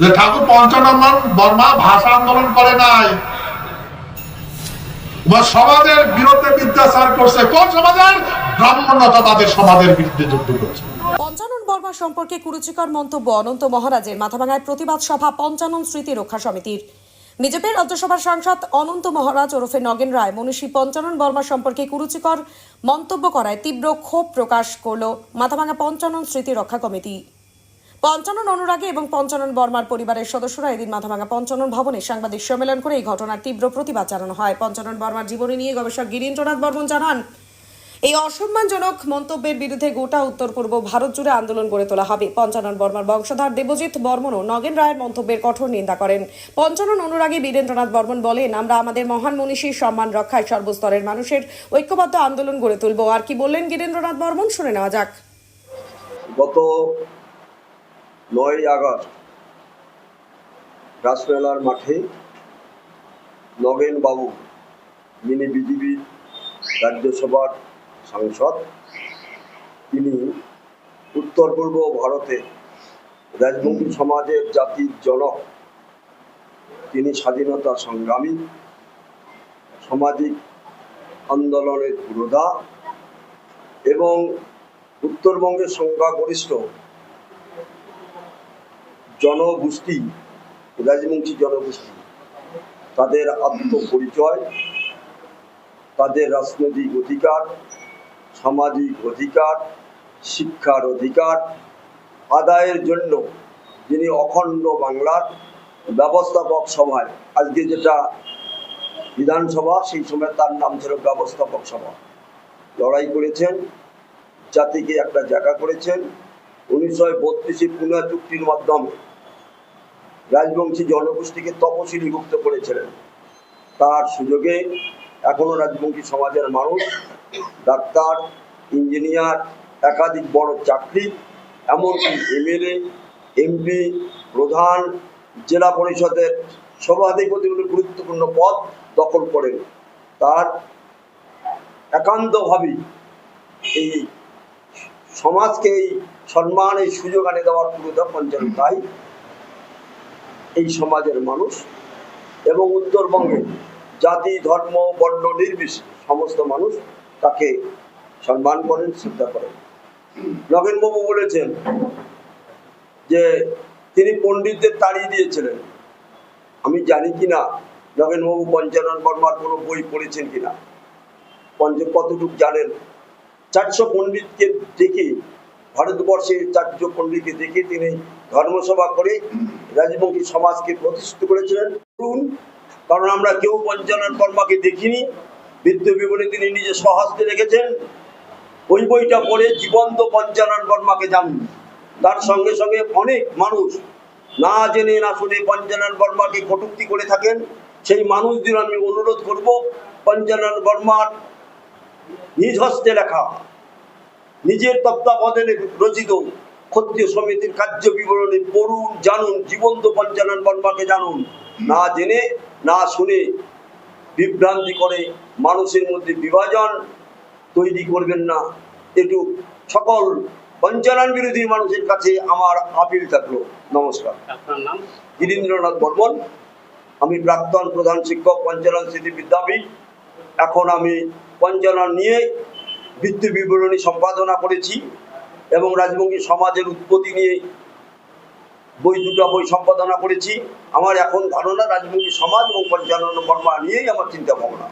যে ঠাকুর পঞ্চানন্দন বর্মা ভাষা আন্দোলন করে নাই। সমাজের বিরুদ্ধে বিদ্যাচার করছে। কোন সমাজের? ব্রাহ্মণ্যতাবাদের সমাজের বিরুদ্ধে যুদ্ধ করছে। পঞ্চানন বর্মা সম্পর্কে কুরুচিকর মন্তব্য অনন্ত মহারাজের মাথাভাঙায় প্রতিবাদ সভা পঞ্চানন স্মৃতি রক্ষা সমিতির। বিজেপির রাজ্যসভার সাংসদ অনন্ত মহারাজ ওরফে নগেন রায়, মনীষী পঞ্চানন বর্মা সম্পর্কে কুরুচিকর মন্তব্য করায় তীব্র ক্ষোভ প্রকাশ করল মাথাভাঙা পঞ্চানন স্মৃতি রক্ষা কমিটি। পঞ্চানন অনুরাগী এবং পঞ্চানন বর্মার পরিবারের সদস্যরা এদিন মাথাভাঙা পঞ্চানন ভবনে সাংবাদিক সম্মেলন করে এই ঘটনার তীব্র প্রতিবাদ জানানো হয়। পঞ্চানন বর্মার জীবনী নিয়ে গবেষক গিরীন্দ্রনাথ বর্মন জানান, এই অসম্মানজনক মন্তব্যের বিরুদ্ধে গোটা উত্তর পূর্ব ভারত জুড়ে আন্দোলন গড়ে তোলা হবে। পঞ্চানন বর্মার বংশধর দেবজিৎ বর্মনও নগেন রায়ের মন্তব্যের কঠোর নিন্দা করেন। পঞ্চানন অনুরাগী বীরেন্দ্রনাথ বর্মন বলেন, আমরা আমাদের মহান মনীষীর সম্মান রক্ষায় সর্বস্তরের মানুষের ঐক্যবদ্ধ আন্দোলন গড়ে তুলব। আর কি বললেন গীরেন্দ্রনাথ বর্মন শুনে নেওয়া যাক। গত নয় আগস্ট রাসমেলার মাঠে নগেন বাবু যিনি বিজেপির রাজ্যসভার সাংসদ, তিনি উত্তর পূর্ব ভারতে রাজবংশী সমাজের জাতির জনক, তিনি স্বাধীনতা সংগ্রামী, সামাজিক আন্দোলনের পুরোধা এবং উত্তরবঙ্গের সংখ্যাগরিষ্ঠ জনগোষ্ঠী রাজবংশী জনগোষ্ঠী, তাদের আত্মপরিচয়, তাদের রাজনৈতিক অধিকার, সামাজিক অধিকার, শিক্ষার অধিকার, আদায়ের জন্য যিনি অখণ্ড বাংলার ব্যবস্থাপক সভায়, আজকে যেটা বিধানসভা, সেই সময় তার নাম ছিল ব্যবস্থাপক সভা। লড়াই করেছেন, জাতিকে একটা জায়গা করেছেন উনিশশো বত্রিশে পুনা চুক্তির মাধ্যমে রাজবংশী জনগোষ্ঠীকে তপশিলীভুক্ত করেছিলেন। তার সুযোগে এখনও রাজবংশী সমাজের মানুষ, ডাক্তার, ইঞ্জিনিয়ার, একাধিক বড় চাকরি, এমনকি এমএলএ, এমপি, প্রধান, জেলা পরিষদের সভাধিপতিগুলো গুরুত্বপূর্ণ পদ দখল করেন। তার একান্তভাবেই এই সমাজকে এই সম্মান, এই সুযোগ আনে দেওয়ার পুরোটা পঞ্চায়েত তাই এই সমাজের মানুষ এবং উত্তরবঙ্গে জাতি, ধর্ম, বর্ণ নির্বিশেষে সমস্ত মানুষ তাকে সম্মান করেন, শ্রদ্ধা করেন। নগেনবাবু বলেছেন যে, তিনি পণ্ডিতদের তাড়িয়ে দিয়েছিলেন। আমি জানি কি কিনা নগেনবাবু পঞ্চানন বর্মার কোনো বই পড়েছেন কিনা পঞ্চ কতটুকু জানেন? চারশো পণ্ডিতকে দেখে ভারতবর্ষে চারশো পণ্ডিতকে দেখে তিনি ধর্মসভা করে রাজবংশী সমাজকে প্রতিষ্ঠিত করেছিলেন। করুন, কারণ আমরা কেউ পঞ্চানন কর্মাকে দেখিনি বিদ্য বিবরণী তিনি নিজে স্বহস্তে রেখেছেন। ওই বইটা পড়ে জীবন্ত পঞ্চানন বর্মাকে জানুন। তার সঙ্গে সঙ্গে অনেক মানুষ না জেনে না শুনে পঞ্চানন বর্মাকে কটুক্তি করে থাকেন। সেই মানুষদের আমি অনুরোধ করব পঞ্চানন বর্মার নিজ হস্তে লেখা। নিজের তত্ত্বাবধানে রচিত ক্ষত্রিয় সমিতির কার্য বিবরণী পড়ুন জানুন জীবন্ত পঞ্চানন বর্মাকে জানুন। না জেনে না শুনে বিভ্রান্তি করে মানুষের মধ্যে বিভাজন তৈরি করবেন না। একটু সকল পঞ্চানন বিরোধী মানুষের কাছে আমার আপিল থাকল। নমস্কার। গিরীন্দ্রনাথ বর্মন। আমি প্রাক্তন প্রধান শিক্ষক পঞ্চানন স্মৃতি বিদ্যাপীঠ। এখন আমি পঞ্চানন নিয়ে বৃত্তি বিবরণী সম্পাদনা করেছি এবং রাজবঙ্গী সমাজের উৎপত্তি নিয়ে বই দুটা বই সম্পাদনা করেছি। আমার এখন ধারণা রাজবঙ্গী সমাজ এবং পঞ্চানন বর্মা নিয়েই আমার চিন্তা ভাবনা